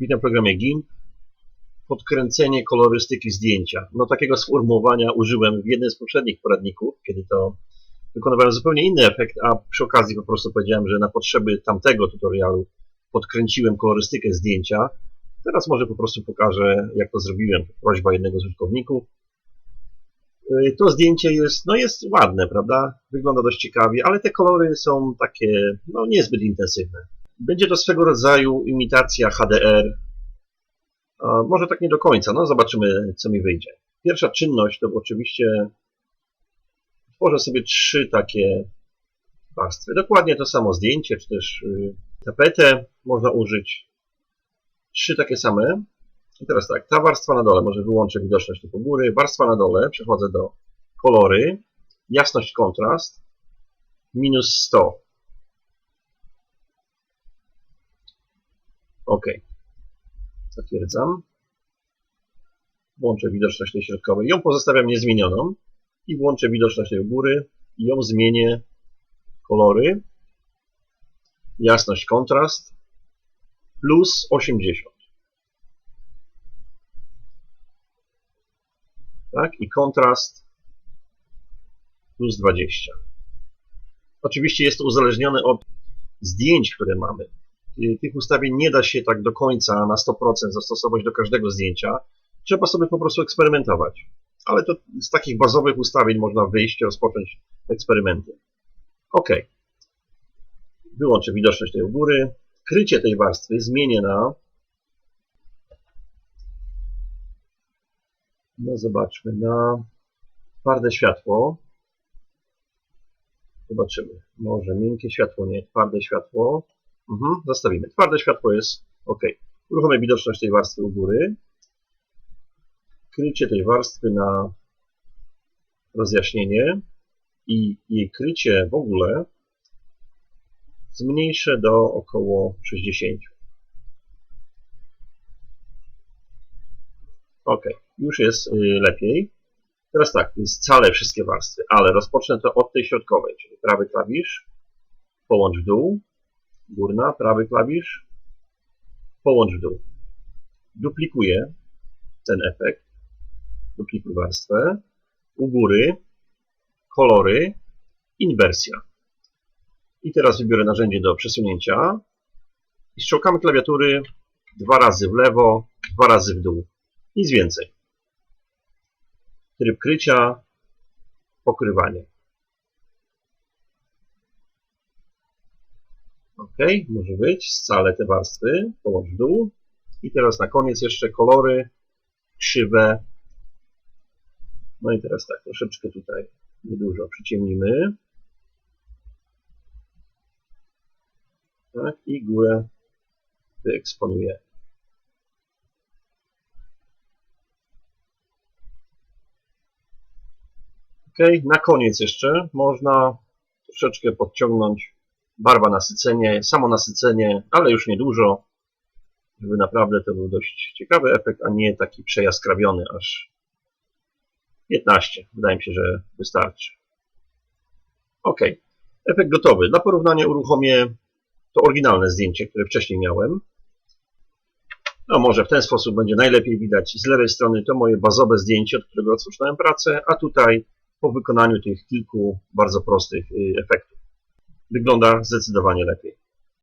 Witam w programie GIMP. Podkręcenie kolorystyki zdjęcia. No takiego sformułowania użyłem w jednym z poprzednich poradników, kiedy to wykonywałem zupełnie inny efekt, a przy okazji po prostu powiedziałem, że na potrzeby tamtego tutorialu podkręciłem kolorystykę zdjęcia. Teraz może po prostu pokażę, jak to zrobiłem. Prośba jednego z użytkowników. Yy, To zdjęcie jest, no jest ładne, prawda? Wygląda dość ciekawie, ale te kolory są takie, no niezbyt intensywne. Będzie to swego rodzaju imitacja HDR. A może tak nie do końca, no zobaczymy, co mi wyjdzie. Pierwsza czynność to oczywiście tworzę sobie trzy takie warstwy. Dokładnie to samo zdjęcie, czy też yy, tapetę można użyć. Trzy takie same. I teraz tak, ta warstwa na dole, może wyłączę widoczność tylko góry. Warstwa na dole, przechodzę do kolory, jasność, kontrast, minus 100. OK. Zatwierdzam. Włączę widoczność tej środkowej. Ją pozostawiam niezmienioną i włączę widoczność tej góry i ją zmienię kolory, jasność, kontrast plus 80. Tak? I kontrast plus 20. Oczywiście jest to uzależnione od zdjęć, które mamy. Y, Tych ustawień nie da się tak do końca na 100% zastosować do każdego zdjęcia. Trzeba sobie po prostu eksperymentować. Ale to z takich bazowych ustawień można wyjść i rozpocząć eksperymenty. OK. Wyłączę widoczność tej u góry. Krycie tej warstwy zmienię na No zobaczmy, na twarde światło. Zobaczymy. Może miękkie światło, nie, twarde światło. Mhm, zostawimy. Twarde światło jest OK. Uruchomię widoczność tej warstwy u góry. Krycie tej warstwy na rozjaśnienie i jej krycie w ogóle zmniejszę do około 60. OK, już jest y, lepiej. Teraz tak, scalę wszystkie warstwy, ale rozpocznę to od tej środkowej, czyli prawy klawisz, połącz w dół, górna, prawy klawisz, połącz w dół. Duplikuję ten efekt, duplikuj warstwę, u góry, kolory, inwersja. I teraz wybiorę narzędzie do przesunięcia i strzałkami klawiatury dwa razy w lewo, dwa razy w dół. Nic więcej. Tryb krycia, pokrywanie. OK, może być. Scalę te warstwy, połącz w dół. I teraz na koniec jeszcze kolory, krzywe. No i teraz tak, troszeczkę tutaj niedużo przyciemnimy. Tak, i górę wyeksponuję. Ok, na koniec jeszcze można troszeczkę podciągnąć barwa nasycenie, samo nasycenie, ale już niedużo, żeby naprawdę to był dość ciekawy efekt, a nie taki przejaskrawiony aż 15. Wydaje mi się, że wystarczy. Ok, efekt gotowy. Dla porównania uruchomię to oryginalne zdjęcie, które wcześniej miałem. No może w ten sposób będzie najlepiej widać. Z lewej strony to moje bazowe zdjęcie, od którego rozpoczynałem pracę, a tutaj po wykonaniu tych kilku bardzo prostych y, efektów. Wygląda zdecydowanie lepiej.